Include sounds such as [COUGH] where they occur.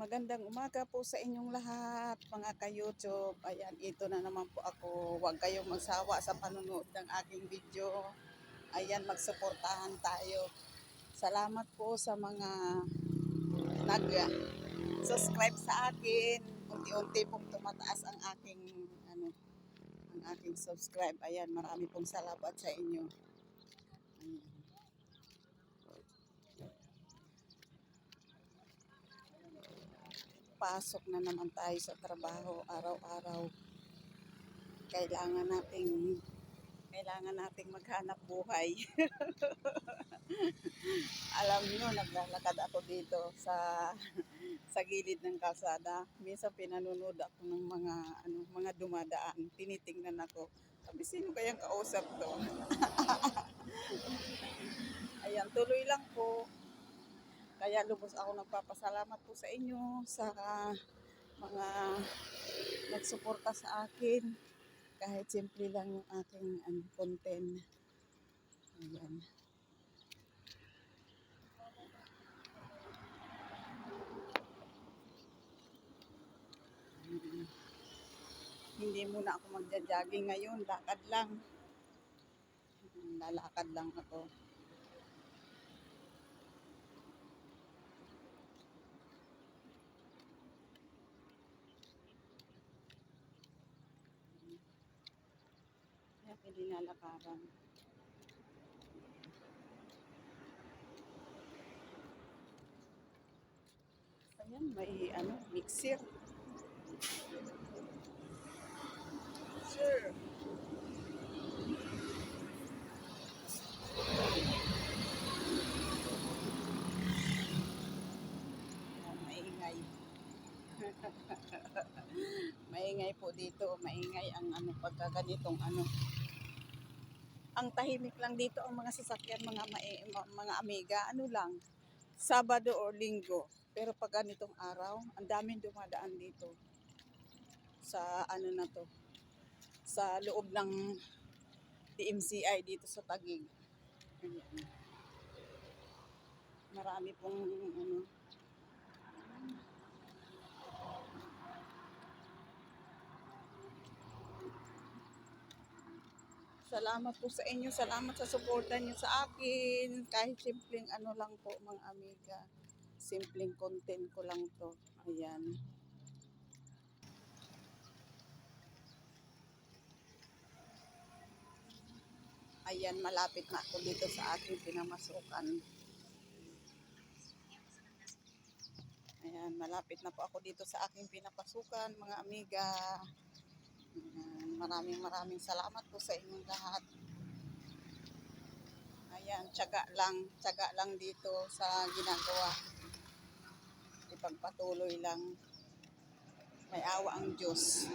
Magandang umaga po sa inyong lahat, mga ka-YouTube. Ayan, ito na naman po ako. Huwag kayong magsawa sa panonood ng aking video. Ayan, magsuportahan tayo. Salamat po sa mga nag-subscribe sa akin. Unti-unti pong tumataas ang aking ano, ang aking subscribe. Ayan, marami pong salamat sa inyo. Pasok na naman tayo sa trabaho araw-araw. Kailangan nating kailangan nating maghanap buhay. [LAUGHS] Alam niyo, naglalakad ako dito sa sa gilid ng kalsada. Minsan pinanonood ako ng mga ano, mga dumadaan. Tinitingnan ako. Sabi, sino kayang kausap to? [LAUGHS] Ayan, tuloy lang po. Kaya lubos ako nagpapasalamat po sa inyo sa mga nagsuporta sa akin. Kahit simple lang yung aking ano, content. Ayan. Mm. Hindi muna ako magja-jogging ngayon. Lakad lang. Lalakad lang ako. Kaya pininalakaran. Ayan, may ano, mixer. Ayan, maingay. [LAUGHS] maingay po dito, maingay ang ano pagka ganitong ano. Ang tahimik lang dito ang mga sasakyan, mga mai- ma- mga amiga, ano lang, Sabado o Linggo. Pero pag ganitong araw, ang daming dumadaan dito sa ano na to, sa loob ng DMCI dito sa Taguig. Ayan. Marami pong ano, Salamat po sa inyo. Salamat sa suporta niyo sa akin. Kahit simpleng ano lang po mga amiga. Simpleng content ko lang to. Ayan. Ayan, malapit na ako dito sa aking pinamasukan. Ayan, malapit na po ako dito sa aking pinapasukan, mga amiga. Mm, maraming maraming salamat po sa inyong lahat. Ayan, tsaga lang, tsaga lang dito sa ginagawa. Ipagpatuloy lang. May awa ang Diyos.